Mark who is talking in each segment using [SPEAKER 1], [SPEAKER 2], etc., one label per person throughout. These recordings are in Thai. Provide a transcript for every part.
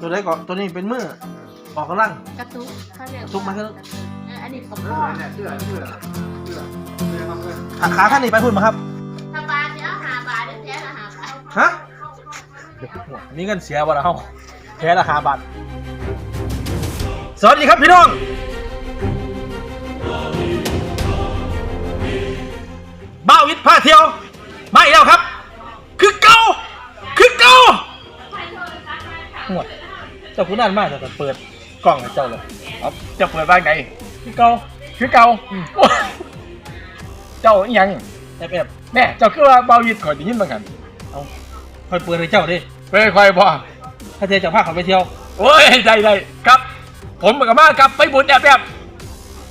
[SPEAKER 1] ตัวไหนก่อนตัวนี้เป็นมือออกกำลัง
[SPEAKER 2] กระตุกเขาเรียก
[SPEAKER 1] กระตุกมันก็
[SPEAKER 2] เอออันนี้ปก
[SPEAKER 3] เอ
[SPEAKER 2] ป้
[SPEAKER 3] อ
[SPEAKER 2] อง
[SPEAKER 3] เนี่ยเสื้อเสื้อเสื้อเสื้อครับเพื่อน
[SPEAKER 1] ขาขาท่านนี่ไปพุ่นมาครับ
[SPEAKER 2] ถ้าบาทเนี่ยเอาหาบาทเดี๋ยวแท้ละหาบาท
[SPEAKER 1] ฮะ มีเงินเสียบ่ละเฮาแพ้ราคาบาทสวัสดีครับพี่น้อง บ้าวิทย์พาเที่ยว มาอีกแล้วครับ คือเก่าคือเก่าหมดเจ้าคุณนั่นมากแต่เปิดกล้องให้เจ้าเลย
[SPEAKER 3] เอาจะเปิดบ้านไง
[SPEAKER 1] คือเก่า
[SPEAKER 3] คือเก่าเจ้าอิหยัง
[SPEAKER 1] แอบแอบ
[SPEAKER 3] แน่เจ้าคือว่าเบาหยิดข่อยได้ยินบ้างกัน
[SPEAKER 1] เอาคอยเปิดให้เจ้าดิ
[SPEAKER 3] ไปคอยบ่
[SPEAKER 1] ถ้าเจ้าจะพาเขาไปเที่ยว
[SPEAKER 3] โอ้ยได้ได้ครับ ผมกับมาครับไปบุญแอบแอบ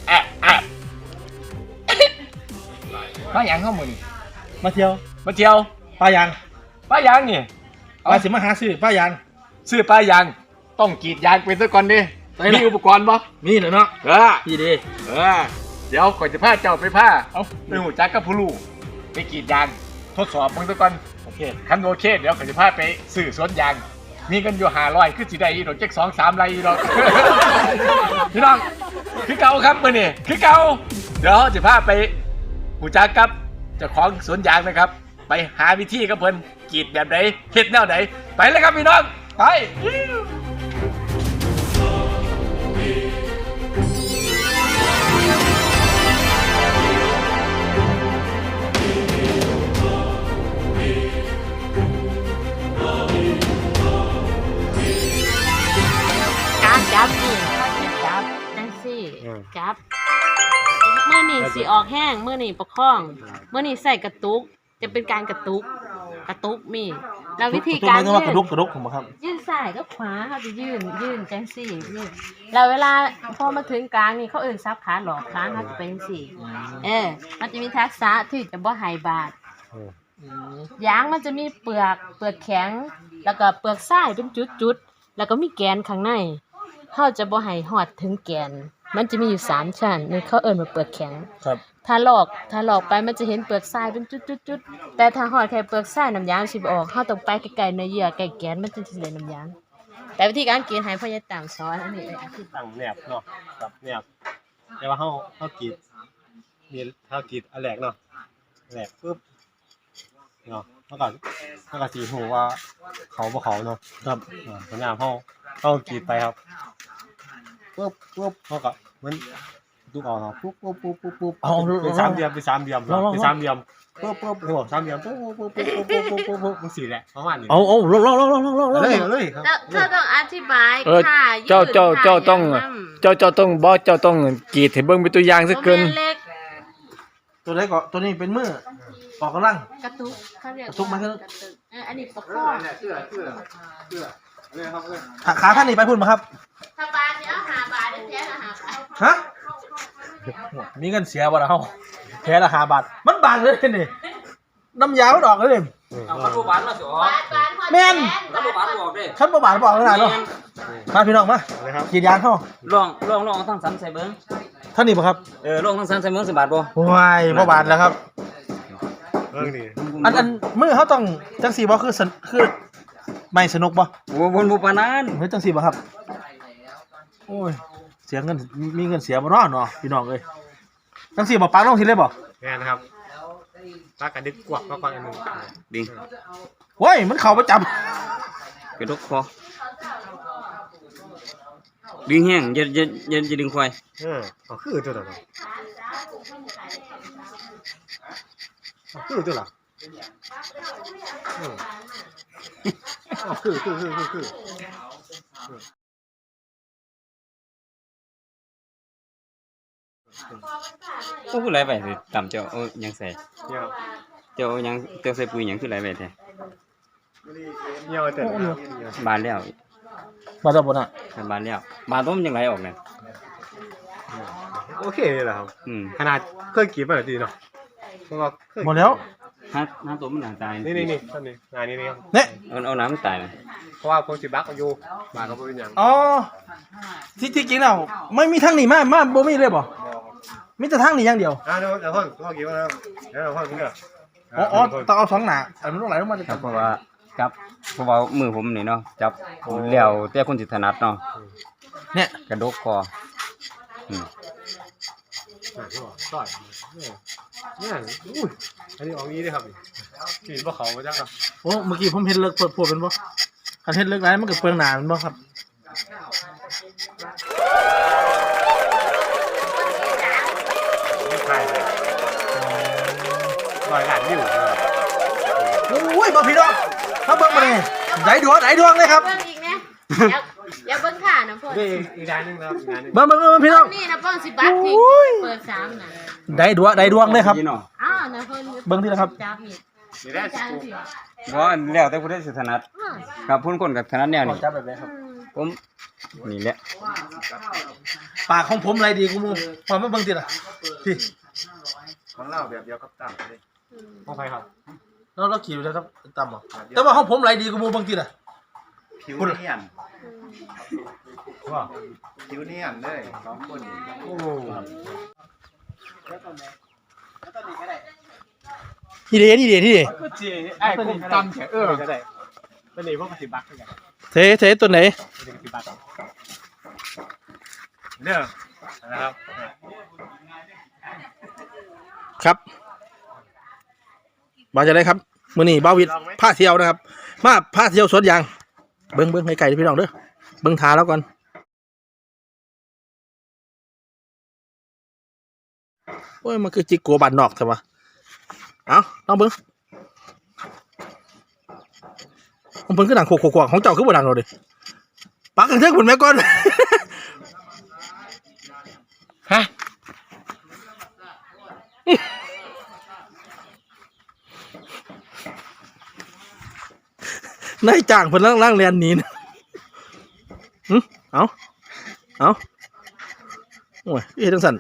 [SPEAKER 3] แอบแอบมาหยังเข้ามือนี่
[SPEAKER 1] มาเที่ยว
[SPEAKER 3] มาเที่ยว
[SPEAKER 1] ป้ายาง
[SPEAKER 3] ป้ายางนี่
[SPEAKER 1] มาสิมาหาซื้อป้ายาง
[SPEAKER 3] ซื้อป้ายาง ต้องกรีดยางเป็นซะก่อนดิ
[SPEAKER 1] ไปนะ
[SPEAKER 3] มีอุปกรณ์บ่
[SPEAKER 1] มีเหรอเนาะ
[SPEAKER 3] เออ
[SPEAKER 1] พี่ดี
[SPEAKER 3] เออเดี๋ยวข่อยจะพาเจ้าไปผ้า
[SPEAKER 1] เอา
[SPEAKER 3] ไปหูจักกับผู้ลูกไปกรีดยางทดสอบมึงซะก่อน
[SPEAKER 1] โอเค
[SPEAKER 3] คันโอเคเดี๋ยวข่อยจะพาไปซื้อสวนยาง มีกันอยู่หาร้อยคือสิได้อีดอกเจ๊กสองสามไรอีดอก พี่น้องคือเก่าครับมือนี่คือเก่าเดี๋ยวจะพาไปหูจักกับเจ้าของสวนยางนะครับ ไปหาวิธีกับเพิ่นกรีดแบบไหนเฮ็ดแนวไหนไปเลยครับพี่น้องไป
[SPEAKER 2] นี่ประคองเมื่อนี่ใส่กระตุก จะเป็นการกระตุก กระตุกมีแล้ววิธีการ
[SPEAKER 1] ทุ
[SPEAKER 2] ยื
[SPEAKER 1] ว่ากระดุกกระดุกผมครับ
[SPEAKER 2] ยื่นซ้ายก็ขวาเขาจะยื่นยื่นจังสี่ยื่นแล้วเวลาพอมาถึงกลางนี่เขาเอื่นซับขาหลอกขาเขาจะเป็นสี่ เออ มันจะมีทักษะที่จะบ่ใหายบาดยางมันจะมีเปลือกเปลือกแข็ง แล้วก็เปลือกทรายเป็นจุดๆ แล้วก็มีแกนข้างในเขาจะบ่ให้หอดถึงแกน มันจะมีอยู่สามชั้นนี่เขาเอิ้นว่าเปลือกแข็ง
[SPEAKER 1] ครับ
[SPEAKER 2] ถ้าลอกถ้าลอกไปมันจะเห็นเปลือกทรายเป็นจุดๆๆแต่ถ้าหอดแค่เปลือกทรายน้ำยางสิบออกเขาต้องไปไกลๆในเยื่อไกลแกนมันจึงสิได้น้ำยาง แต่วิธีการกินให้พ่อใหญ่ต่างสอนอันนี้เองคือ
[SPEAKER 4] ตั้งแนบเนาะกับแนบแต่ว่าเฮาเฮากรีดนี่เฮากรีดอันแรกเนาะอันแรกปึ๊บเนาะเฮาก็เฮาก็สิฮู้ว่าเขาบ่เขาเนาะ
[SPEAKER 1] ครับ
[SPEAKER 4] อ่าพยายามเฮาเฮากรีดไปครับ ปึ๊บปึ๊บเฮาก็เหมือนดูออกเนาะปุ๊บปุ๊บปุ๊บปุ๊บปุ๊บ
[SPEAKER 1] เอา
[SPEAKER 4] เป็นสามเหลี่ยมเป็นสามเหลี่ยม
[SPEAKER 1] ลองลอง
[SPEAKER 4] เป็นสามเหลี่ยมปึ๊บปึ๊บโอ้โหสามเหลี่ยมปุ๊บปุ๊บปุ๊บปุ๊บปุ๊บปุ๊บปุ๊บปุ๊บจังซี่แหละประมาณนี้
[SPEAKER 1] เอาเอาลองลองลองลองลองลองลอง
[SPEAKER 4] เลยเอาเลยครับ
[SPEAKER 2] เจ้าเจ้าต้องอธิบาย
[SPEAKER 5] เออ
[SPEAKER 2] ค่ะ
[SPEAKER 5] เจ้า
[SPEAKER 2] ยืด
[SPEAKER 5] เจ้า
[SPEAKER 2] ค่ะ
[SPEAKER 5] เจ้าต้อง
[SPEAKER 2] ย่น
[SPEAKER 5] เจ้าเจ้าต้องบอกเจ้าต้องกรีดให้เบิ่งเป็นตัวอย่างซะำเกิน
[SPEAKER 2] บ่แม่เล็ก
[SPEAKER 1] ตัวไหนก่อนตัวนี้เป็นมือออกกำลัง
[SPEAKER 2] กระตุกเขาเรียก
[SPEAKER 1] กระตุกมันก็
[SPEAKER 2] ว่าเอออันนี้ปก
[SPEAKER 3] เอ
[SPEAKER 2] ป้อ
[SPEAKER 3] องเนี่ยเสื้อเสื้อเสื้อเนี่ยครับเพื่อน
[SPEAKER 1] ขาขาท่านนี่ไปพุ่นมาครับ
[SPEAKER 2] ถ้าบาทเนี่ย
[SPEAKER 1] ฮะมีเงินเสียบ่ละเฮาแพ้ราคาบาทมันบางเลยนี่น้ำยามันออกเลย
[SPEAKER 6] เอาคันบ่บานมาสิออก
[SPEAKER 2] บาทบาทพอ
[SPEAKER 1] แม่น
[SPEAKER 6] คันบ่บานบ่ออกเด้
[SPEAKER 1] ขั้นบ่บาทบอกขนาดเนาะมาพี่น้องมา
[SPEAKER 4] เอาเลยครับ
[SPEAKER 1] กรีดยางเข้า
[SPEAKER 6] ลองลองลองเอาทั้งสันใส่เบิ่ง
[SPEAKER 1] ท่านนี่บ่ครับ
[SPEAKER 6] เออลองทั้งสันใส่เบิ่งสิบาทบ่
[SPEAKER 1] ว้ายบ่บาทแล้วครับ
[SPEAKER 4] เรื่องนี้
[SPEAKER 1] อันอันมือเขาต้องจังสีบ่คือสนคือไม่สนุกบ่
[SPEAKER 6] โอ้บนบ่ปานนั้น
[SPEAKER 1] เฮ้ยจังสีบ่ครับโอ้ย เสียเงินมีเงินเสียบ่เนาะเนาะพี่น้องเอ้ยจังสีบ่ปังลงทีเลยบ่
[SPEAKER 4] แม่นะครับปากกระดึกกวักมาก่อนอันหนึง
[SPEAKER 6] ดิง
[SPEAKER 1] โว้ยมันเข้าประจำ
[SPEAKER 6] กระดกคอดึงแห้งอย่าอย่าอย่าอย่าดึงควาย
[SPEAKER 4] เออเอาคือตัวละเนาะเอาคือตัวละเออเอาคือคือคือคือ
[SPEAKER 6] ต้องพูดหลายไปสิต่ำเจ้าเอาหยังใส่
[SPEAKER 4] เนี่ย
[SPEAKER 6] เจ้าเอาหยังเจ้าใส่ปุ๋ยหยังคือหลายไปแท้
[SPEAKER 4] เนี่ยแต่ละเนี่ย
[SPEAKER 6] บานแล้ว
[SPEAKER 1] มาจากบนอะ
[SPEAKER 6] บานแล้วบานต้มยังไหลออกเนี่ย
[SPEAKER 4] โอเคเลยเหรอครับ
[SPEAKER 6] อืม
[SPEAKER 4] ขนาดเคยกินมาแล้วดีเนาะเพราะว่าเคย
[SPEAKER 1] หมดแล้ว
[SPEAKER 6] หาหาตัวมันหนาตาย
[SPEAKER 4] นี่นี่นี่ท่านนี่งานนี้นี่ครับ
[SPEAKER 1] เนี่ย
[SPEAKER 6] เอาเอาน้ำมันตายนะ
[SPEAKER 4] เพราะว่าผมสิบักเอาอยู่มาก็บ่เป็นหยัง
[SPEAKER 1] อ๋อที่ที่จริงแล้วไม่มีทางหนีมามาบ่มีเลยบ่ มีแต่ทางนี้อย่างเดียว
[SPEAKER 4] อ่าเดี๋ยวเดี๋ยวพ่อพ่อกินมาแล้วเดี๋ยวพ่อกินเด้อ
[SPEAKER 1] อ๋ออ๋อต้องเอาสองหนาอันมันต้องไหลลงมาเลย
[SPEAKER 6] ครับเพราะว่าจับเพราะว่ามือผมนี่เนาะจับแล้วแต่คนสิถนัดเนาะ
[SPEAKER 1] เนี่ย
[SPEAKER 6] กระดกคออืม
[SPEAKER 4] ต่อยเนี่ยอุ้ยอันนี้ออกนี้ด้วยครับนี่เห็นว่าเขามาจังครับ
[SPEAKER 1] โอ้เมื่อกี้ผมเห็นเลิกเปิดพวกเป็นบ่คันเห็นเลิกไรมันก็เปลืองหนาเป็นบ่ครับ
[SPEAKER 4] เบิ่
[SPEAKER 1] งมาเลยไหนดวงไหนดวงเลยครับ
[SPEAKER 2] เบิ่งอีกนะอย่าอย่าเบิ่งขานะพ่อ
[SPEAKER 4] นี่อีกร้านหนึงครับอีกร้านหนึง
[SPEAKER 1] เบิ่งเบิ่งเบิ่งพี่น้อง
[SPEAKER 2] นี่นะพ่อสิบัตรที่เปิดสามนะ
[SPEAKER 1] ไหนดวงไหนดวงเลยครับ
[SPEAKER 6] เนาะ
[SPEAKER 2] อ้าวนะเพิ่น
[SPEAKER 1] เบิ่งที่ละครับ
[SPEAKER 2] จับนี่
[SPEAKER 4] นี่ได้สิ
[SPEAKER 2] จัง
[SPEAKER 4] บ
[SPEAKER 2] สิ
[SPEAKER 6] บ่แล้วแต่ผู้ใดสิถนัด
[SPEAKER 2] อ้าว
[SPEAKER 6] ครับผู้คนกับถนัดแนวนี้
[SPEAKER 1] จับแบบไหนครับ
[SPEAKER 6] ผมนี่แหละ
[SPEAKER 1] ปากของผมอะไรดีกูมูพอมาเบิ่งทีละพี่
[SPEAKER 3] ของเราแบบเดียวกับตั้งเลย
[SPEAKER 4] ของใครครับ
[SPEAKER 1] เราเราขี่ไปแล้วครับตามบ่แต่ว่าของผมอะไรดีกูมูเบิ่งทีละ
[SPEAKER 3] ผิวเนียน
[SPEAKER 4] ว่า
[SPEAKER 3] ผิวเนียนเลยสองคน
[SPEAKER 4] โอ้
[SPEAKER 1] นี่เด้นี่เด้นี่เด้
[SPEAKER 3] ก็จีไอ้ผมตำแฉเออ
[SPEAKER 4] ก็ได้เป็นนี่พวกปฏิบัติกัน
[SPEAKER 1] เทเทตัวไหน
[SPEAKER 4] เป็นปฏิบัติเนี่ยนะครับ
[SPEAKER 1] ครับ มาจะได้ครับมื้อนี้บ้าวิทย์พาเที่ยวนะครับ มาพาเที่ยวสวนยาง เบิ่งเบิ่งให้ไก่พี่น้องเด้อเบิ่งทาแล้วก่อนโอ้ยมันคือจิกกัวบานนอกใช่ปะเอาลองเบิ่งของเพิ่นคือดังโคกโคกของเจ้าคือบ่ดังเราดิปักกันเถิงพุ่นแม่ก่อน นายจ้างเพิ่นล่างล่างเรียนหนีนะหึเอาเอาโอ้ยเฮ็ดจังสั่น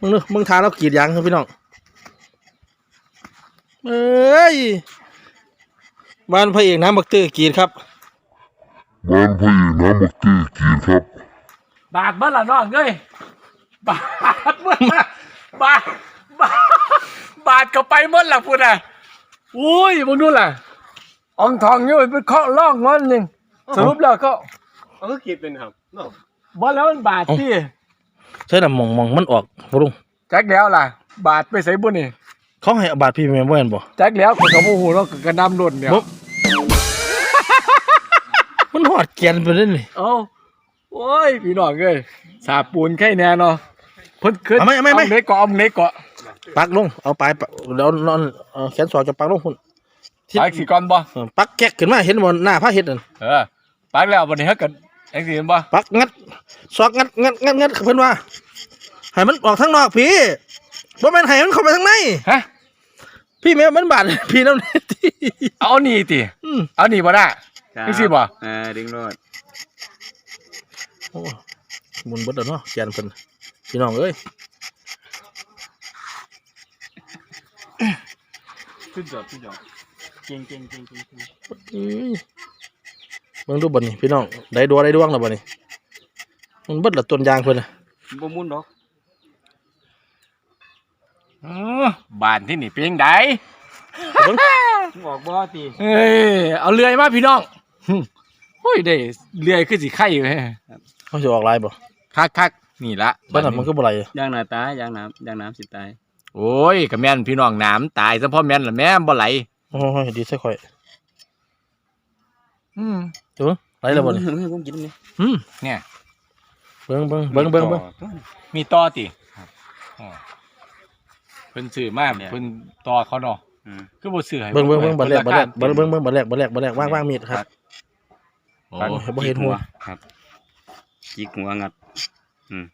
[SPEAKER 1] มึงเด้อมึงทาแล้วกรีดยางครับพี่น้องเอ้ยบ้านพระเอกน้ำบักเตอร์กรีดครับ
[SPEAKER 7] บ้านพ่อเอกน้ำบักเตอร์กีครับ
[SPEAKER 3] บาดเมื่อละน้องเอ้ยบาดเมื่อละบาดบาดบาดก็ไปเมื่อละพุ่นอะอุ้ยมึงดูล่ะ อองทองอยู่เป็นเคาะล่องงอนหนึ่งสรุปแล้วก็
[SPEAKER 4] เอาก็คิดเป็นครับเนาะ
[SPEAKER 3] บ่แล้วมันบาดที่
[SPEAKER 1] ใช่น่ะมองมองมันออกบ่ลุง
[SPEAKER 3] แจ็คแล้วล่ะ บาดไปใส่บุญนี่
[SPEAKER 1] เขาให้เอาบาดพี่แม่นบ่แม่นบ่
[SPEAKER 3] แจ็คแล้วคนกับโมโหเนาะกระนำโดนเนี่ย
[SPEAKER 1] บ่มันหอดเกียนไปเลยนี่
[SPEAKER 3] เอ้าโอ้ยพี่น้องเอ้ยสาปูนแค่แน่เนาะเพิ่นขึ้น
[SPEAKER 1] เอาไม่เอาไม่ไม่
[SPEAKER 3] เล็กเกาะเอาเล็กเกาะ
[SPEAKER 1] ปักลงเอาปลายปักแล้วนอนเอ่อแขนสอดจะปักลงพุ่น
[SPEAKER 3] ปากสีก่อนบ่
[SPEAKER 1] เออปักแก๊กขึ้นมาเห็นบ่หน้าพระเฮ็ดนั่น
[SPEAKER 3] เออปากแล้วบัดนี้เฮาก็จังซี่เห็นบ่
[SPEAKER 1] ปักงัดซอกงัดงัดงัดงัดเพิ่นว่าให้มันออกทางนอกพี่บ่แม่นให้มันเข้าไปทางใน
[SPEAKER 3] ฮะ
[SPEAKER 1] พี่แม่มันบาดพี่น้ำนี่ที่
[SPEAKER 3] เอานี่ติ
[SPEAKER 1] อืม
[SPEAKER 3] เอานี่บ่ได้
[SPEAKER 6] ครับ
[SPEAKER 3] นี่สิบ่
[SPEAKER 6] เออดึงโลด
[SPEAKER 1] โอ้หมุนเบิดแล้วเนาะแกนเพิ่นพี่น้องเอ้ย
[SPEAKER 6] ขึ้นจอดขึ้นจอด เก่งเก่งเก่งเก่ง
[SPEAKER 1] อื้อเบิ่งดูบัดนี้พี่น้องได้ดัวได้ดวงแล้วบัดนี้มันเบิดละต้นยางเพิ่นน่ะ
[SPEAKER 6] บ่มุนดอก
[SPEAKER 3] เออบ้านที่นี่เป็นจังได
[SPEAKER 1] เบิ่ง
[SPEAKER 6] บอกบ่ติ
[SPEAKER 3] เอ้ยเอาเลื่อยมาพี่น้องหึโอ้ยได้เลื่อยคือสิไข่เว้ย
[SPEAKER 1] เขาสิออกลายบ่
[SPEAKER 3] คักๆนี่ละ
[SPEAKER 1] บ้านนั้นมันก็บ่ไหล
[SPEAKER 6] ยางหน้าตายยางน้ำยางน้ำสิตาย
[SPEAKER 3] โอ้ยก็แม่นพี่น้องน้ำตายซะพ่อแม่นล่ะแม่นบ่ไหล
[SPEAKER 1] โอ้ยดีใส่ข่อย
[SPEAKER 3] อืม
[SPEAKER 1] เดี๋ยวเบิ่งไหลแล้วบ่นี่
[SPEAKER 6] เฮ้ยผมกินนี่
[SPEAKER 1] อืม
[SPEAKER 3] เนี่ย
[SPEAKER 1] เบิ่งเบิ่งเบิ่งเบิ่งเบิ่ง
[SPEAKER 3] มีต่อติอ๋อเพิ่นซื้อมาเพิ่นต่อเขาเนาะ
[SPEAKER 6] อืม
[SPEAKER 3] คือบ่ซื้อให้
[SPEAKER 1] เบิ่งเบิ่งเบิ่งบัดแรกบัดแรก
[SPEAKER 3] พิ่
[SPEAKER 1] เบิ่
[SPEAKER 3] น
[SPEAKER 1] งเบิ่งเบิ่งบัดแรกบัดแรกบัดแรกว่างว่างมีดครับ
[SPEAKER 3] โอ้
[SPEAKER 1] โอ้ยบ่เห็นหัว
[SPEAKER 6] ครับจิกหัวงัด อืม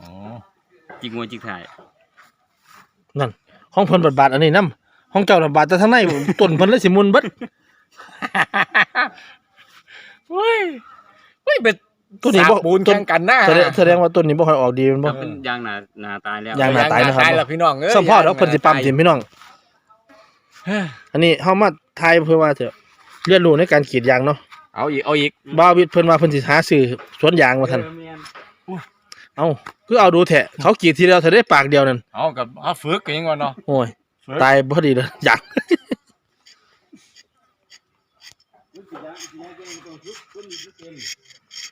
[SPEAKER 3] อ๋อ
[SPEAKER 6] จิกหัวจิกถ่าย
[SPEAKER 1] นั่นห้องเพิ่นบาดบาดอันนี้นำห้องเจ้าน่ะบาดแต่ทางในต้นเพิ่นเลยสิมุนเบิด
[SPEAKER 3] เฮ้ยเฮ้ยเป็น
[SPEAKER 1] ตัวนี้บ่
[SPEAKER 3] สาปูน
[SPEAKER 1] ต้น
[SPEAKER 3] แข่งกันหน้า
[SPEAKER 1] แสดงแสดงว่าต้นนี้บ่ค่อยออกดีแมันบ่
[SPEAKER 6] เป็นยางหน้าหน้าตายแล้ว
[SPEAKER 1] ยางหน้ตยนะครับ
[SPEAKER 3] ตายแล้วพี่น้องเอ้ย
[SPEAKER 1] สัมพอดแล้วเพิ่นสิปั๊มทีมพี่น้อง
[SPEAKER 3] เฮ้ย
[SPEAKER 1] อันนี้เฮามาทายเพื่อว่าจะเรียนรู้ในการกรีดยางเนาะ
[SPEAKER 3] เอาอีกเอาอีก
[SPEAKER 1] บ่าววิทย์เพิ่นว่าเพิ่นสิหาซื้อสวนยางว่าซั่น
[SPEAKER 6] เออแม่น
[SPEAKER 1] เอาคือเอาดูแทะเขากรีดทีเดียวเธอได้ปากเดียวนั่น
[SPEAKER 3] เอากับเอาฝึกกันยังไงเนาะ
[SPEAKER 1] โอ้ย
[SPEAKER 3] ฝึก
[SPEAKER 1] ตายพอดีเลยอยาก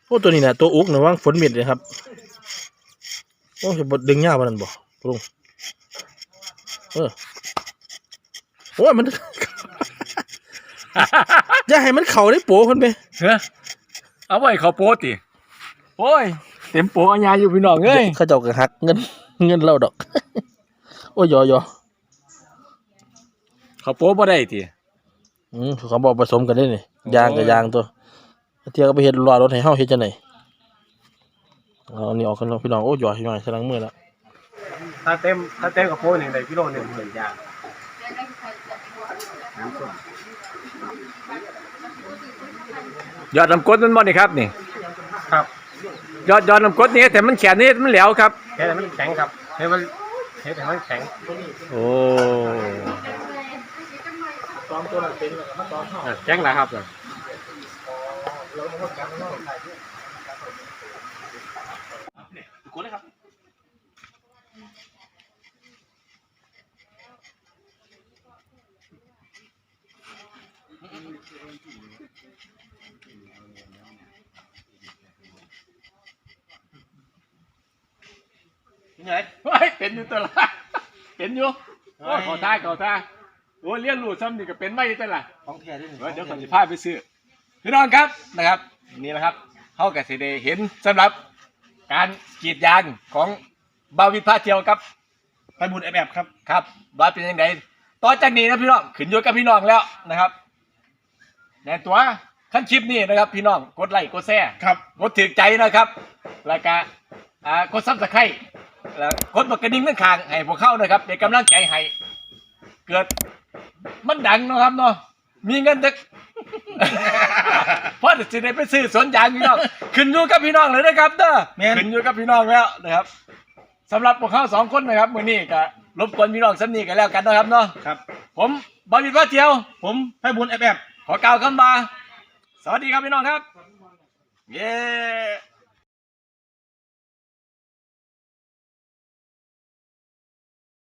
[SPEAKER 1] โอ้ตัวนี้นะตัวอุกนะว่างฝนมิดเลยครับโอ้จะบดดึงยาวมันนั่นบ่ปรุงเออโอ้ยมันอย่าให้มันเข่าได้โป้คนไป
[SPEAKER 3] เฮ้ยเอาไว้เขาโป๊ติโอ้ย เต็มโป๊อัญญาอยู่พี่น้องเอ้ย
[SPEAKER 1] เขาเจ้าก็หักเงิน เงินเราดอก โอ้ยยอยอ
[SPEAKER 3] เขาโป๊บ่ได้ติ
[SPEAKER 1] อืมเขาบอกผสมกันได้นี่ยางกับยางตัวเที่ยวก็ไปเฮ็ดรอรถให้เฮาเฮ็ดจังไดเอาอันนี้ออกกันเนาะพี่น้องโอ้ยยอยยอยสลังมือแล้ว
[SPEAKER 4] ถ้าเต็มถ้าเต็มกับโพหนึ่งได้กิโลหนึ่งหมื่นยางน้ำส้ม
[SPEAKER 3] ยอดลำกดมันบ่นี่ครับนี่
[SPEAKER 4] ครับ
[SPEAKER 3] ยอดยอดลำกดนี่แต่มันแข็งนี่มันแหลวครับ
[SPEAKER 4] เฮ็ดให้มันแข็งครับเฮ็ดมันเฮ็ดให้มันแข็ง
[SPEAKER 3] โอ้
[SPEAKER 4] แข็งแล้วครับ
[SPEAKER 1] ยั งไง
[SPEAKER 3] เฮ้ยเป็นอยู่ตัวละเป็นอยู่โอ้ยขอท่าขอท่าโอ้ยเลี้ยนรู้ซ้ำนี่ก็เป็นไม่ตัวละ
[SPEAKER 1] ของแท้ด้วย
[SPEAKER 3] เฮ้ยเดี๋ยวก่อนจะพาไปซื้อพี่น้องครับนะครับนี่แหละครับเขากับสิได้เห็นสำหรับการกรีดยางของบาวิทพาเที่ยวครับ
[SPEAKER 1] ไปบุญแอบครับ
[SPEAKER 3] ครับว่าเป็นยังไงต่อจากนี้นะพี่น้องขึ้นอยู่กับพี่น้องแล้วนะครับแน่ตัวขั้นคลิปนี้นะครับ พี่น้องกดไลค์กดแชร์
[SPEAKER 1] ครับ
[SPEAKER 3] กดถือใจนะครับแล้วก็อ่ากดซับสไครต์ แล้วกดบักกระดิ่งนั่นข้างให้พวกเข้านะครับเป็นกำลังใจให้เกิดมันดังเนาะครับเนาะมีเงินดึกเพราะจะได้ไปซื้อสวนยางพี่น้องขึ้นอยู่กับพี่น้องเลยนะครับเด้อ
[SPEAKER 1] แม่น
[SPEAKER 3] ขึ้นอยู่กับพี่น้องแล้วนะครับสำหรับพวกเขาสองคนนะครับมื้อนี้ก็รบกวนพี่น้องสำนีกันแล้วกันนะครับเนาะ
[SPEAKER 1] ครับ
[SPEAKER 3] ผมบอลบิดว่าเที่ยว
[SPEAKER 1] ผมไปบุญแอบแอบ
[SPEAKER 3] ขอกล่าวคำบาสวัสดีครับพี่น้องครับ เย้